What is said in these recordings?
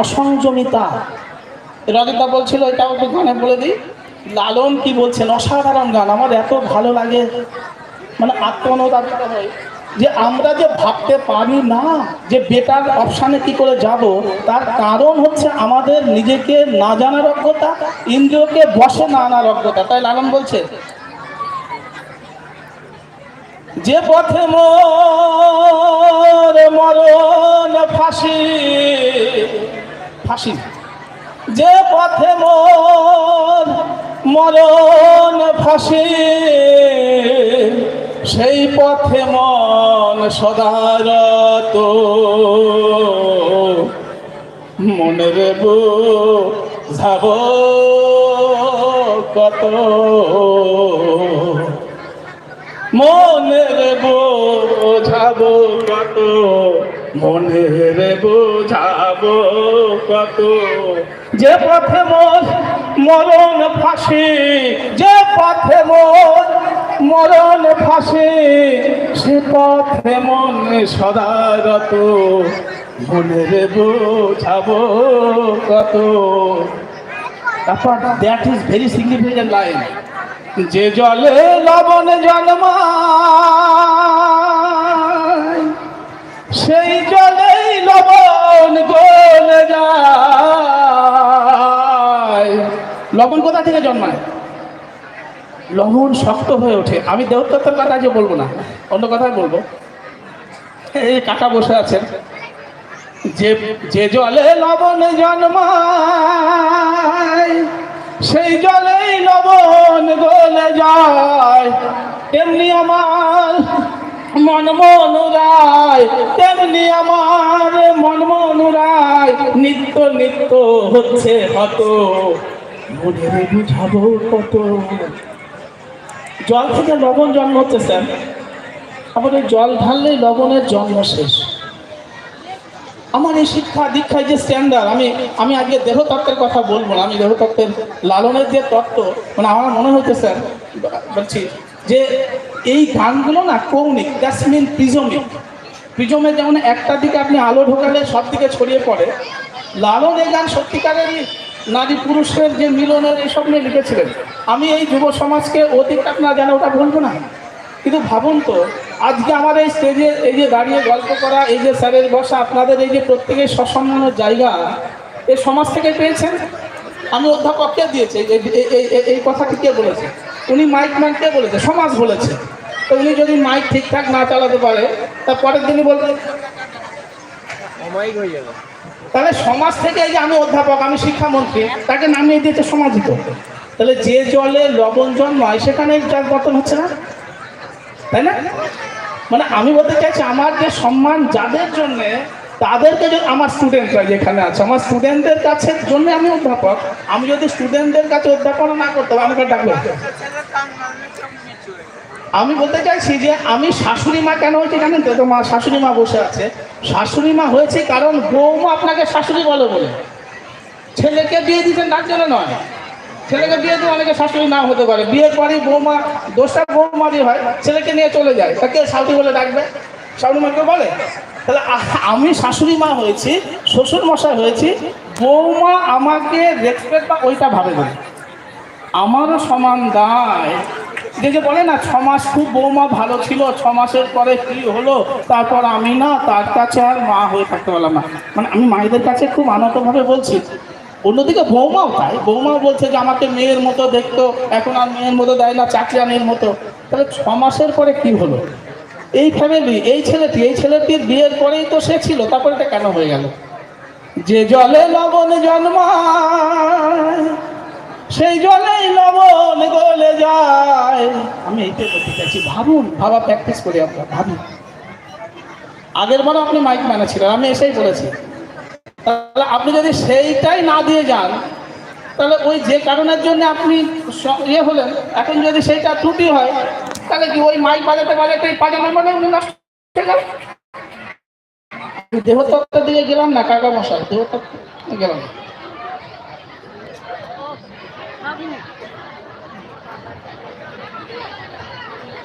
অসংযমিতা। রদিতা বলছিল এটাও একটু গানে বলে দিই, লালন কি বলছেন? অসাধারণ গান, আমার এত ভালো লাগে। মানে আত্মনুদাবিত হয়, যে আমরা যে ভাবতে পারি না যে বেটার অপশানে কি করে যাব, তার কারণ হচ্ছে আমাদের নিজেকে না জানার অজ্ঞতা, ইন্দ্রিয়কে বসে না আনার অজ্ঞতা। তাই লালন বলছে, যে পথে মোর মরণ ফাঁসি ফাঁসি। যে পথে মোর মরণ ফাঁসি সেই পথে মন সদারত মনের যাব কত? মনের বোঝাবো কত, মনের বোঝাবো কত। যে পথে মোর মরণ ফাঁসি, যে পথে মোর মরণ ফাঁসি, সে পথে মন সদারত মনের বোঝাবো কত। তারপর that is very significant line যে জলে লবণ জন্মায়, সেই জলেই লবণ গলে যায়। লবণ কোথা থেকে জন্মায়? লবণ শক্ত হয়ে ওঠে। আমি দেহতত্ত্বের কথা আজকে বলব না, অন্য কথাই বলব। এই কাকা বসে আছেন। যে যে জলে লবণ জন্মায় সেই জলেই লবণ গলে যায়। তেমনি আমার মন মনুরায়, তেমনি আমার মন মনুরায়, নিত্য নিত্য হচ্ছে কত মনে বুঝাবো কত? জল থেকে লবণ জন্ম হচ্ছে, স্যার। আমাদের জল ঢাললেই লবণের জন্ম শেষ। আমার এই শিক্ষা দীক্ষায় যে স্ট্যান্ডার্ড আমি আমি আজকে দেহতত্ত্বের কথা বলব না, আমি দেহতত্ত্বের লালনের যে তত্ত্ব মানে আমার মনে হচ্ছে স্যার, বলছি যে এই গানগুলো না কৌণিক দ্যাটস প্রিজমিক প্রিজমে যেমন একটা দিকে আপনি আলো ঢোকালে সব দিকে ছড়িয়ে পড়ে, লালন এই গান সত্যিকারেরই নারী পুরুষের যে মিলনের এইসব নিয়ে লিখেছিলেন। আমি এই যুব সমাজকে অধিকার না জানে, ওটা বলব না। কিন্তু ভাবুন তো আজকে আমার এই স্টেজে এই যে দাঁড়িয়ে গল্প করা, এই যে স্যারের বসা, আপনাদের এই যে প্রত্যেকের সসম্মানের জায়গা, এ সমাজ থেকে পেয়েছেন? আমি অধ্যাপককে দিয়েছি? এই- কথাটি কে বলেছে? উনি মাইক ম্যানকে বলেছে? সমাজ বলেছে। তো উনি যদি মাইক ঠিকঠাক না চালাতে পারে, তা পরের দিনই বলবেন। তাহলে সমাজ থেকে এই যে আমি অধ্যাপক, আমি শিক্ষামন্ত্রী, তাকে নামিয়ে দিয়েছে সমাজই তো তাহলে যে জলে লবণ জন্মায়, সেখানে যার পতন হচ্ছে না? তাই না? মানে আমি বলতে চাইছি আমার যে সম্মান যাদের জন্য তাদেরকে যদি আমার স্টুডেন্টরা যেখানে আছে আমার স্টুডেন্টদের কাছে জন্য আমি অধ্যাপক আমি যদি স্টুডেন্টদের কাছে অধ্যাপনা না করতে পারি, আমাকে ডাকবে। আমি বলতে চাইছি যে আমি শাশুড়ি মা কেন হয়েছে জানেন তো? মা শাশুড়ি মা বসে আছে। শাশুড়ি মা হয়েছে কারণ বৌমা আপনাকে শাশুড়ি বলে বলে। ছেলেকে বিয়ে দিতেন তার জন্য নয়। ছেলেকে বিয়ে দিয়ে অনেকে শাশুড়ি নাও হতে পারে। বিয়ের পরেই বৌমা, দোষটা বৌমারই হয়, ছেলেকে নিয়ে চলে যায়। তাকে শাশুড়ি বলে ডাকবে? শাশুড়ি মাকে বলে? তাহলে আমি শাশুড়ি মা হয়েছি, শ্বশুর মশাই হয়েছি, বৌমা আমাকে রেসপেক্ট বা ওইটা ভাবে বলে। আমারও সমান দায়। যে যে বলে না, ছ মাস খুব বৌমা ভালো ছিল, ছ মাসের পরে কি হলো, তারপর আমি না, তার কাছে আর মা হয়ে থাকতে পারলাম না। মানে আমি মায়েদের কাছে খুব আনন্দভাবে বলছি অন্যদিকে বৌমাও তাই। বৌমাও বলছে যে, আমাকে মেয়ের মতো দেখতো, এখন আর মেয়ের মতো দেয় না, চাকরিয়ানির মতো। তাহলে ছ মাসের পরে কি হলো? এই ফ্যামিলি এই ছেলেটি, এই ছেলেটির বিয়ের পরেই তো সে ছিল, তারপরে এটা কেন হয়ে গেল? যে জলে লবণ জন্মায়, সেই জলেই লবণ গলে যায়। আমি এইটাই বলতে চাইছি, ভাবুন, ভাবা প্র্যাকটিস করি আপনার ভাবুন। আগের বারও আপনি মাইক ম্যানে ছিলেন আমি এসেই বলেছি। তাহলে আপনি যদি সেইটাই না দিয়ে যান, তাহলে ওই যে কারণের জন্য আপনি ইয়ে হলেন, এখন যদি সেইটা ত্রুটি হয়, তাহলে কি ওই মাইক বাজাতে বাজাতে পাজানোর মানে উনি নষ্ট দেহতত্ত্বের দিকে গেলাম না, কাকা মশাই? দেহতত্ত্ব গেলাম।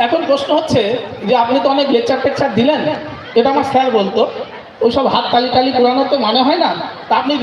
এখন প্রশ্ন হচ্ছে যে, আপনি তো অনেক লেকচার টেকচার দিলেন, এটা আমার স্যার বলতো। ওইসব হাত তালি টালি পুরানো তো মানে হয় না। তা আপনি